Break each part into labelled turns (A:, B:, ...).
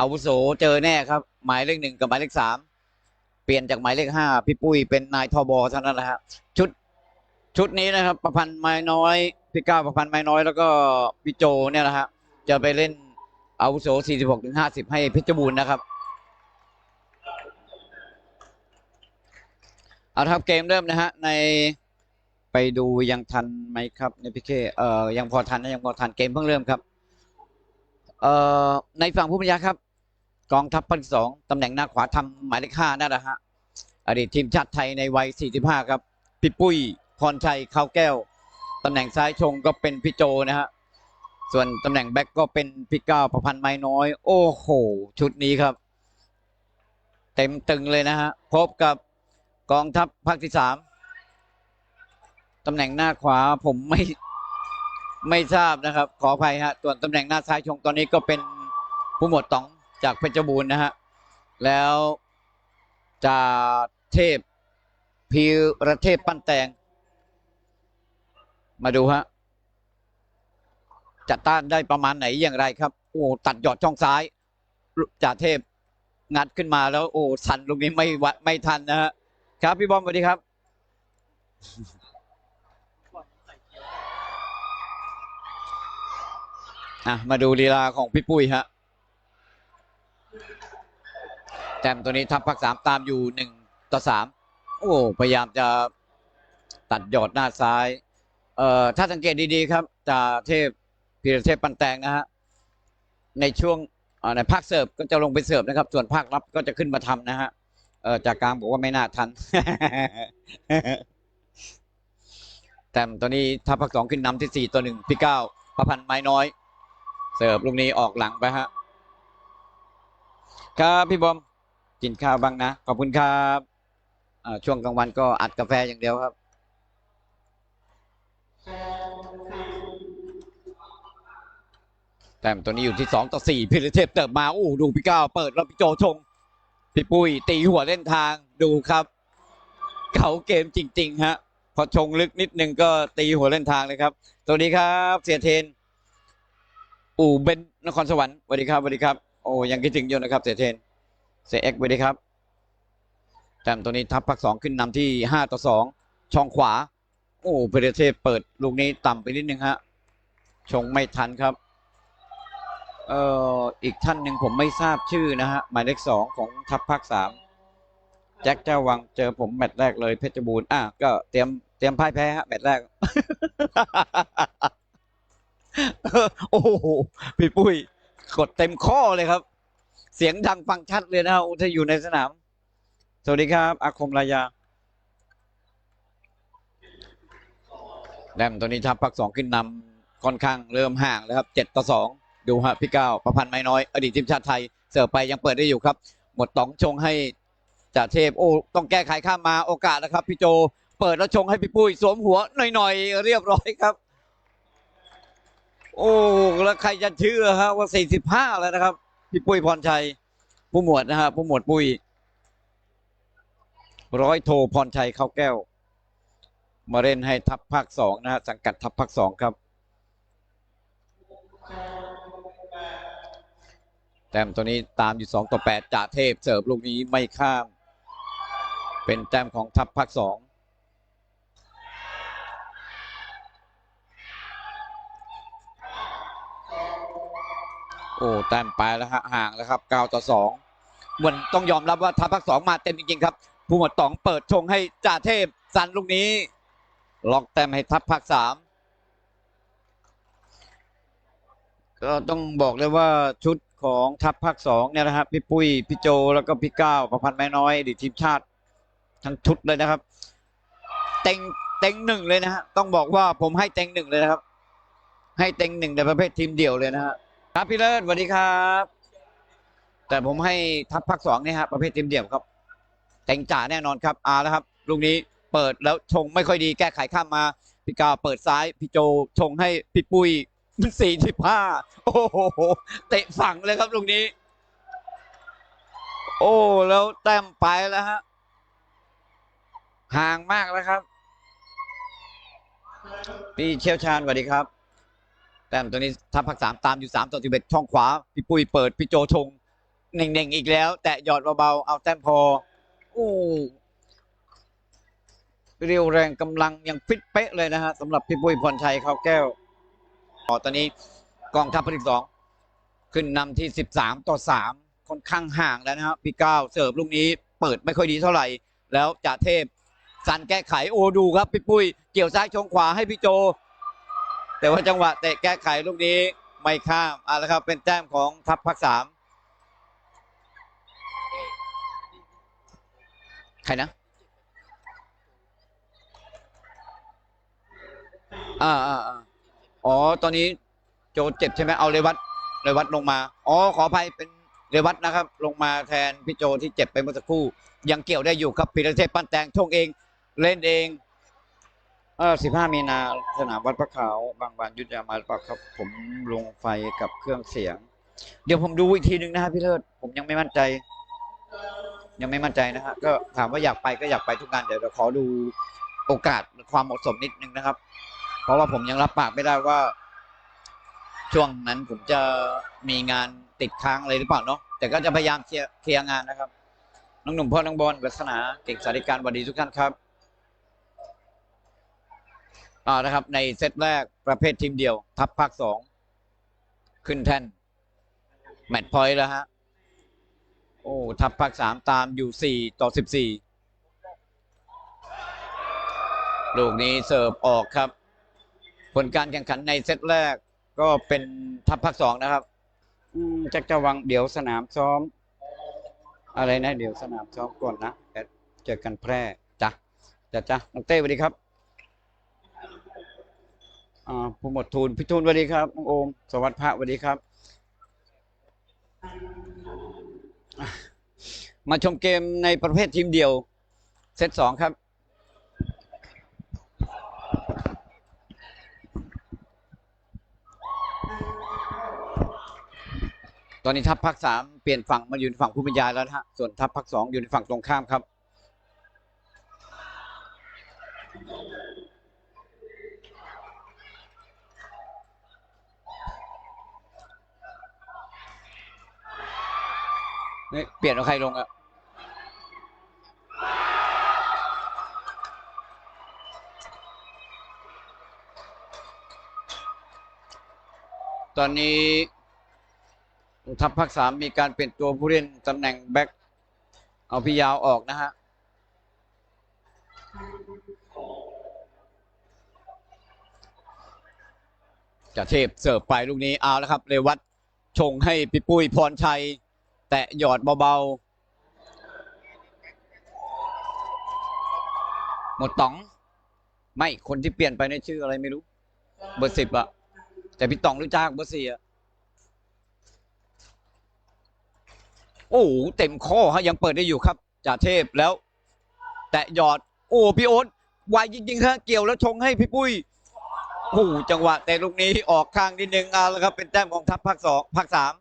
A: อาวุโสเจอแน่ครับ หมายเลขหนึ่งกับหมายเลขสามเปลี่ยนจากหมายเลขห้าพี่ปุ้ยเป็นนายทบเท่านั้นแหละฮะชุดชุดนี้นะครับ ประพันธ์ไม้น้อยพี่ก้าวประพันธ์ไม้น้อยแล้วก็พี่โจเนี่ยนะฮะจะไปเล่นอาวุโส 46 ถึง 50 ให้เพชรบูรณ์นะครับเอาครับเกมเริ่มนะฮะในไปดูยังทันไหมครับในพีเคเอ่อยังพอทันนะยังพอทันเกมเพิ่งเริ่มครับ เอ่อในฝั่งผู้บรรยายครับ กองทัพภาคที่สองตำแหน่งหน้าขวาทำหมายเลขห้านั่นแหละฮะอดีตทีมชาติไทยในวัย 45 ครับพี่ปุ้ยพรชัยข้าวแก้วตำแหน่งซ้ายชงก็เป็นพี่โจนะฮะส่วนตำแหน่งแบ็กก็เป็นพี่ก้าวประพันธ์ไม้น้อย โอ้โห ชุดนี้ครับ เต็มตึงเลยนะฮะพบกับกองทัพภาคที่สามตำแหน่งหน้าขวาผมไม่ไม่ทราบนะครับ ขออภัยฮะส่วนตำแหน่งหน้าซ้ายชงตอนนี้ก็เป็นผู้หมวดต๋อง จากเพชรบูรณ์นะฮะ แล้วจ่าเทพพีระเทพปั้นแตง มาดูฮะจัดต้านได้ประมาณไหนอย่างไรครับ โอ้ตัดหยอดช่องซ้ายจ่าเทพงัดขึ้นมาแล้ว โอ้ทันลูกนี้ไม่วะไม่ทันนะฮะครับพี่บอมสวัสดีครับอะมาดูลีลาของพี่ปุ้ยฮะ แต้มตัวนี้ทัพภาคสามตามอยู่หนึ่งต่อสามโอ้พยายามจะตัดยอดหน้าซ้าย เอ่อถ้าสังเกตดีๆครับจ่าเทพพีรเทพปันแตงนะฮะในช่วงในภาคเสิร์ฟก็จะลงไปเสิร์ฟนะครับ ส่วนภาครับก็จะขึ้นมาทำนะฮะเอ่อจากกลางบอกว่าไม่น่าทัน แต่ตัวนี้ทัพภาคสองขึ้นนำที่สี่ต่อหนึ่งพี่เก้าประพันธ์ไม้น้อย เสิร์ฟลูกนี้ออกหลังไปฮะ ครับพี่บอม กินข้าวบ้างนะ ขอบคุณครับช่วงกลางวันก็อัดกาแฟอย่างเดียวครับ แต่ตัวนี้อยู่ที่สองต่อสี่พิรเทพเติบมา โอ้ดูพี่ก้าวเปิดแล้วพี่โจชง พี่ปุ้ยตีหัวเล่นทางดูครับ เขาเกมจริง ๆ ฮะ พอชงลึกนิดนึงก็ตีหัวเล่นทางเลยครับสวัสดีครับเสียเทน อู่เบนนครสวรรค์สวัสดีครับสวัสดีครับ โอ้ยังคิดถึงอยู่นะครับเสียเทน เสียเอ็กซ์สวัสดีครับแต้มตัวนี้ทัพภาคสองขึ้นนำที่ห้าต่อสองช่องขวา โอ้เพเดเทพเปิดลูกนี้ต่ำไปนิดนึงฮะชงไม่ทันครับเอ่ออีกท่านหนึ่งผมไม่ทราบชื่อนะฮะหมายเลขสองของทัพภาคสามแจ็คเจ้าวังเจอผมแมตช์แรกเลยเพชรบูรณ์อะก็เตรียมเตรียมพ่ายแพ้ฮะแมตช์แรก โอ้โหพี่ปุ้ยกดเต็มข้อเลยครับ เสียงดังฟังชัดเลยนะฮะถ้าอยู่ในสนาม สวัสดีครับ อาคมรายาแดมตัวนี้ทัพพักสองขึ้นนำค่อนข้างเริ่มห่างแล้วครับเจ็ดต่อสองดูฮะพี่ก้าวประพันธ์ไม้น้อย อดีตทีมชาติไทย เสิร์ฟไปยังเปิดได้อยู่ครับ หมดต๋องชงให้จ่าเทพโอ้ต้องแก้ไขข้ามมาโอกาสนะครับ พี่โจเปิดแล้วชงให้พี่ปุ้ยสวมหัวหน่อยๆ เรียบร้อยครับ โอ้แล้วใครจะเชื่อฮะว่า 45 แล้วนะครับ พี่ปุ้ยพรชัย ผู้หมวดนะฮะผู้หมวดปุ้ย ร้อยโทพรชัยเข้าแก้ว มาเล่นให้ทัพภาคสองนะฮะสังกัดทัพภาคสองครับ แต้มตัวนี้ตามอยู่2ต่อ8จ่าเทพเสิร์ฟลูกนี้ไม่ข้าม เป็นแต้มของทัพภาคสอง โอ้แต้มไปแล้วฮะห่างแล้วครับ9ต่อ2เหมือนต้องยอมรับว่าทัพภาคสองมาเต็มจริงๆครับ ผู้หมวดต๋องเปิดชงให้จ่าเทพสันลูกนี้ ล็อกแต้มให้ทัพภาคสามก็ต้องบอกเลยว่าชุดของทัพภาคสองเนี่ยนะครับพี่ปุ้ยพี่โจแล้วก็พี่ก้าวประพันธ์แม่น้อยดีทีมชาติ ทั้งชุดเลยนะครับ เต็งเต็งหนึ่งเลยนะฮะต้องบอกว่าผมให้เต็งหนึ่งเลยนะครับ ให้เต็งหนึ่งในประเภททีมเดี่ยวเลยนะฮะ ครับพี่เลิศสวัสดีครับ แต่ผมให้ทัพภาคสองเนี่ยฮะประเภททีมเดี่ยวครับเต็งจ่าแน่นอนครับอาแล้วครับลูกนี้เปิดแล้วชงไม่ค่อยดีแก้ไขข้ามมาพี่กาวเปิดซ้ายพี่โจชงให้พี่ปุ้ยสี่สิบห้าโอ้โหเตะฝั่งเลยครับลูกนี้ โอ้แล้วแต้มไปแล้วฮะห่างมากแล้วครับ พี่เชี่ยวชาญสวัสดีครับ แต้มตัวนี้ทัพภาคสามตามอยู่สามต่อสิบเอ็ดช่องขวาพี่ปุ้ยเปิดพี่โจชงเน่งๆอีกแล้ว แต่หยอดเบาๆเอาแต้มพอโอ้เรียวแรงกำลังยังฟิตเป๊ะเลยนะฮะสำหรับพี่ปุ้ยพรชัยเขาแก้วออตอนนี้กองทัพภาคที่สองขึ้นนำที่สิบสามต่อสามค่อนข้างห่างแล้วนะฮะพี่ก้าวเสิร์ฟลูกนี้ เปิดไม่ค่อยดีเท่าไหร่ แล้วจ่าเทพสันแก้ไขโอดูครับพี่ปุ้ยเกี่ยวซ้ายชงขวาให้พี่โจ แต่ว่าจังหวะเตะแก้ไขลูกนี้ไม่ข้ามเอาละครับเป็นแต้มของทัพภาคสามใครนะอ่าอ่าอ่าอ๋อ ตอนนี้โจเจ็บใช่ไหมเอาเรวัตเรวัตลงมา อ๋อ ขออภัยเป็นเรวัตนะครับ ลงมาแทนพี่โจที่เจ็บไปเมื่อสักครู่ ยังเกี่ยวได้อยู่ครับพีระเทพปั้นแตงชงเอง เล่นเอง เออสิบห้ามีนาสนามวัดพระขาวบางบานยุทธยามาหรือเปล่าครับ ผมลงไฟกับเครื่องเสียง เดี๋ยวผมดูอีกทีหนึ่งนะฮะพี่เลิศผมยังไม่มั่นใจ ยังไม่มั่นใจนะฮะก็ถามว่าอยากไปก็อยากไปทุกงานเดี๋ยวเราขอดูโอกาสความเหมาะสมนิดนึงนะครับ เพราะว่าผมยังรับปากไม่ได้ว่า ช่วงนั้นผมจะมีงานติดค้างอะไรหรือเปล่าเนาะแต่ก็จะพยายามเคลียร์งานนะครับ น้องหนุ่มพ่อน้องบอลวัฒนาเก่งสาริการสวัสดีทุกท่านครับ อ่านะครับ ในเซตแรกประเภททีมเดียว ทัพภาคสองขึ้นแท่น แมตช์พอยต์แล้วฮะ โอ้ทัพภาคสามตามอยู่สี่ต่อสิบสี่ลูกนี้เสิร์ฟออกครับ ผลการแข่งขันในเซตแรกก็เป็นทัพภาคสองนะครับจักจะวังเดี๋ยวสนามซ้อม อะไรนะ เดี๋ยวสนามซ้อมก่อนนะเดี๋ยวเจอกันแพร่จ้ะจ้ะจ้ะน้องเต้สวัสดีครับ ผู้หมดทูลพี่ทูลสวัสดีครับน้องโอม สวัสดิ์พระสวัสดีครับ มาชมเกมในประเภททีมเดียว เซตสองครับตอนนี้ทัพภาคสามเปลี่ยนฝั่งมาอยู่ในฝั่งผู้บรรยายแล้วนะฮะ ส่วนทัพภาคสองอยู่ในฝั่งตรงข้ามครับ นี่เปลี่ยนเอาใครลงอะตอนนี้ทัพภาคสามมีการเปลี่ยนตัวผู้เล่นตำแหน่งแบ็คเอาพี่ยาวออกนะฮะ จะเทพเสิร์ฟไปลูกนี้เอาแล้วครับ เรวัตชงให้พี่ปุ้ยพรชัย แตะหยอดเบาๆ หมดต๋อง ไม่คนที่เปลี่ยนไปในชื่ออะไรไม่รู้ เบอร์สิบอะแต่พี่ต๋องรู้จักเบอร์สี่อะโอ้โหเต็มข้อฮะยังเปิดได้อยู่ครับจ่าเทพแล้ว แตะหยอด โอ้พี่โอ๊ตไวจริงๆฮะเกี่ยวแล้วชงให้พี่ปุ้ยโอ้โหจังหวะแต่ลูกนี้ออกข้างนิดนึงเอาแล้วครับ เป็นแต้มของทัพภาคสองภาคสาม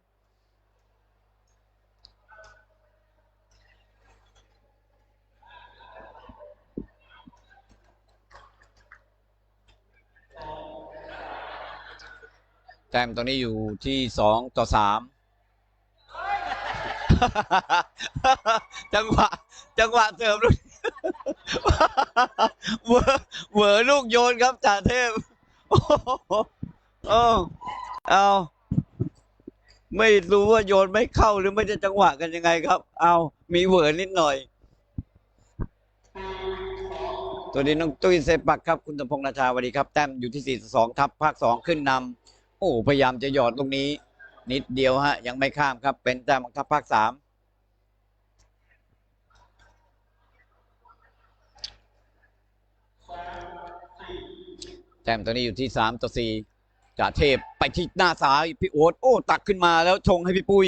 A: แต้มตอนนี้อยู่ที่สองต่อสามจังหวะ จังหวะเสริมลูกเหวอเหวอลูกโยนครับจ่าเทพโอ้เอาไม่รู้ว่าโยนไม่เข้าหรือไม่ได้จังหวะกันยังไงครับ เอามีเหวอนิดหน่อย ตัวนี้น้องตุ้ยเซปักครับ คุณสมพงษ์ราชาสวัสดีครับ แต้มอยู่ที่ 42 ทับภาค 2 ขึ้นนำ โอ้พยายามจะหยอดตรงนี้ นิดเดียวฮะ ยังไม่ข้ามครับ เป็นแต้มของทัพภาค3แต้มตัวนี้อยู่ที่สามต่อสี่จ่าเทพไปที่หน้าซ้ายพี่โอ๊ตโอ้ ตักขึ้นมาแล้วชงให้พี่ปุ้ย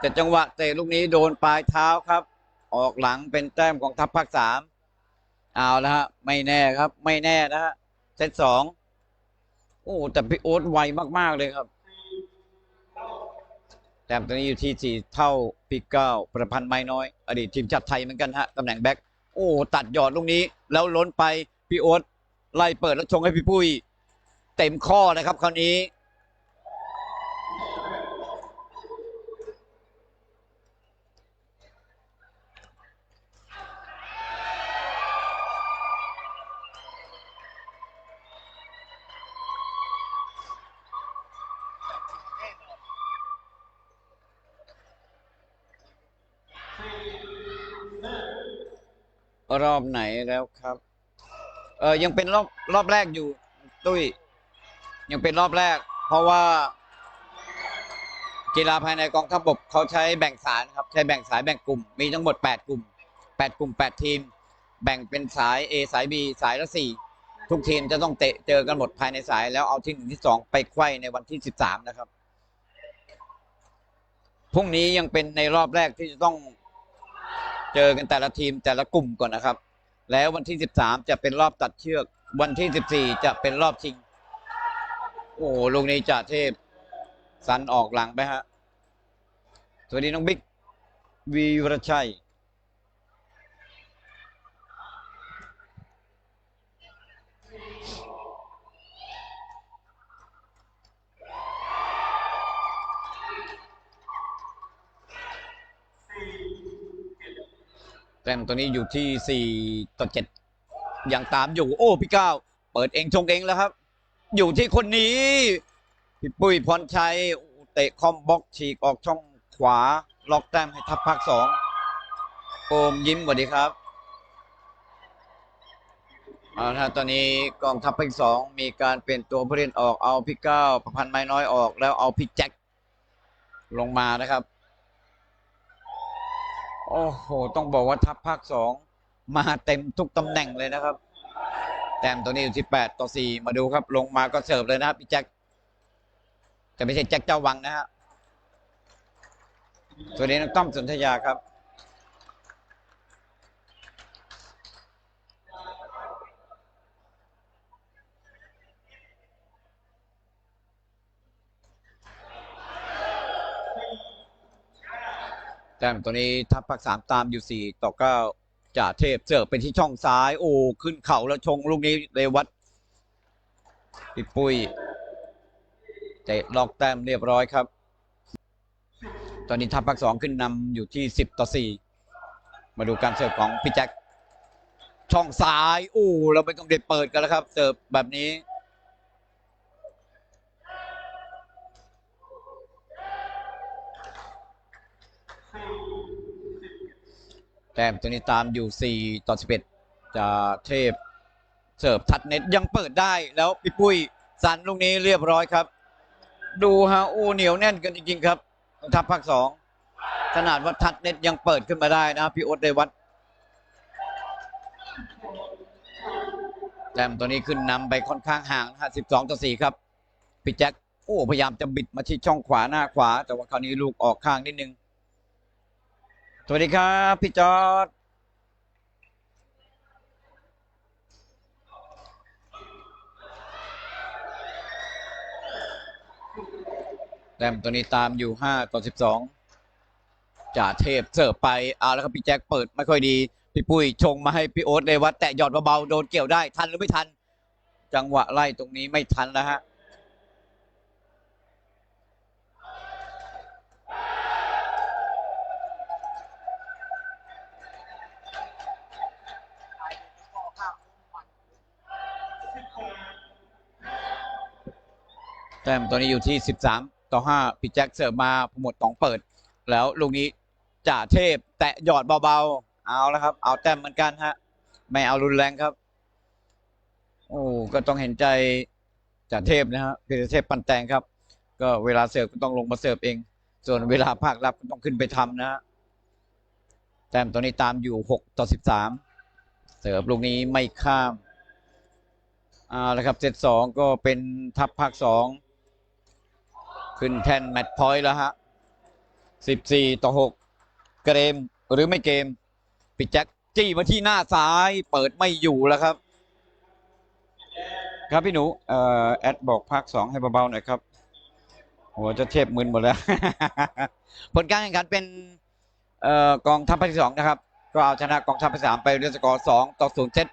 A: แต่จังหวะเตะลูกนี้โดนปลายเท้าครับ ออกหลังเป็นแต้มของทัพภาคสามเอาแล้วฮะ ไม่แน่ครับ ไม่แน่นะฮะเซตสอง อ้แต่พี่โอ๊ตไวมากๆเลยครับ แต้มตอนนี้อยู่ที่สี่เท่าพี่เก้าประพันธ์ไม้น้อย อดีตทีมชาติไทยเหมือนกันฮะตำแหน่งแบ็คโอ้ตัดหยอดลูกนี้ แล้วล้นไปพี่โอ๊ตไล่เปิดแล้วชงให้พี่ปุ้ย เต็มข้อนะครับ คราวนี้ รอบไหนแล้วครับ เออยังเป็นรอบรอบแรกอยู่ ตุ้ย ยังเป็นรอบแรก เพราะว่า กีฬาภายในกองทัพบกเขาใช้แบ่งสายนะครับ ใช้แบ่งสายแบ่งกลุ่ม มีทั้งหมด 8 กลุ่ม 8 กลุ่ม 8 ทีม แบ่งเป็นสาย A สาย B สายละ 4 ทุกทีมจะต้องเตะเจอกันหมดภายในสายแล้วเอาที่หนึ่งที่สองไปไขว้ในวันที่ 13 นะครับพรุ่งนี้ยังเป็นในรอบแรกที่จะต้อง เจอกันแต่ละทีมแต่ละกลุ่มก่อนนะครับ แล้ววันที่ 13 จะเป็นรอบตัดเชือก วันที่ 14 จะเป็นรอบชิง โอ้โหลูกนี้จ่าเทพ สันออกหลังไปฮะ สวัสดีน้องบิ๊กวีวรชัย ต้มตัวนี้อยู่ที่ 4 ต่อ 7 ยังตามอยู่โอ้พี่ก้าวเปิดเองชงเองแล้วครับ อยู่ที่คนนี้พี่ปุ้ยพรชัยเตะคอมบล็อกฉีกออกช่องขวา ล็อกแต้มให้ทัพภาคสองโอมยิ้มสวัสดีครับเอาละตอนนี้กองทัพภาคสองมีการเปลี่ยนตัวผู้เล่นออกเอาพี่ก้าวประพันธ์ไม้น้อยออกแล้วเอาพี่แจ็คลงมานะครับ โอ้โห ต้องบอกว่าทัพภาคสองมาเต็มทุกตำแหน่งเลยนะครับ แต้มตัวนี้อยู่ที่แปดต่อสี่มาดูครับ ลงมาก็เสิร์ฟเลยนะครับพี่แจ็คแต่ไม่ใช่แจ็คเจ้าวังนะฮะตัวนี้น้องต้อมสุนทยาครับ แต้มตัวนี้ทัพภาคสามตามอยู่สี่ต่อเก้าจ่าเทพเสิร์ฟไปที่ช่องซ้าย โอ้ขึ้นเข่าแล้วชงลูกนี้เรวัตพี่ปุ้ยเตะล็อกแต้มเรียบร้อยครับ ตอนนี้ทัพภาคสองขึ้นนำอยู่ที่สิบต่อสี่มาดูการเสิร์ฟของพี่แจ็คช่องซ้าย โอ้เราไม่ต้องเด็ดเปิดกันแล้วครับ เสิร์ฟแบบนี้ ต้มตัวนี้ตามอยู่ 4 ต่อ 11 จะเทพเสิร์ฟทัดเน็ตยังเปิดได้แล้วพี่ปุ้ยสันลูกนี้เรียบร้อยครับ ดูฮะอ้เหนียวแน่นกันจริงๆครับทัพภาคสองขนาดว่าทัดเน็ตยังเปิดขึ้นมาได้นะพี่โอ๊ตเดวัตแต้มตัวนี้ขึ้นนำไปค่อนข้างห่างนะฮะ12 ต่อ 4 ครับ พี่แจ็คโอ้พยายามจะบิดมาที่ช่องขวาหน้าขวา แต่ว่าคราวนี้ลูกออกข้างนิดนึง วัสดีครับ พี่จอร์ดแต้มตัวนี้ตามอยู่5ต่อ12จ่าเทพเสิร์ฟไป เอาแล้วครับพี่แจ็คเปิดไม่ค่อยดี พี่ปุ้ยชงมาให้พี่โอ๊ตเลยว่าแตะหยอดเบาๆโดนเกี่ยวได้ทันหรือไม่ทัน จังหวะไล่ตรงนี้ไม่ทันแล้วฮะ แต้มตัวนี้อยู่ที่ 13 ต่อ 5พี่แจ็คเสิร์ฟมาหมดตองเปิด แล้วลูกนี้จ่าเทพ แตะหยอดเบาๆ เอาแล้วครับ เอาแต้มเหมือนกันฮะ ไม่เอารุนแรงครับ โอ้ก็ต้องเห็นใจจ่าเทพนะฮะพีรเทพปันแตงครับ ก็เวลาเสิร์ฟก็ต้องลงมาเสิร์ฟเอง ส่วนเวลาภาครับก็ต้องขึ้นไปทำนะฮะแต้มตัวนี้ตามอยู่ 6 ต่อ 13 เสิร์ฟลูกนี้ไม่ข้ามเอาละครับเซตสองก็เป็นทัพภาคสอง ขึ้นแท่นแมตช์พอยต์แล้วฮะสิบสี่ต่อหกเกมหรือไม่เกม ปิดแจ็คจี้มาที่หน้าซ้ายเปิดไม่อยู่แล้วครับ ครับพี่หนูเอ่อแอดบอกภาคสองให้เบาๆหน่อยครับหัวจะเทพมึนหมดแล้ว ผลการแข่งขันเป็นเอ่อกองทัพภาคที่สองนะครับ ก็เอาชนะกองทัพภาคสามไปด้วยสกอร์สองต่อศูนย์เซต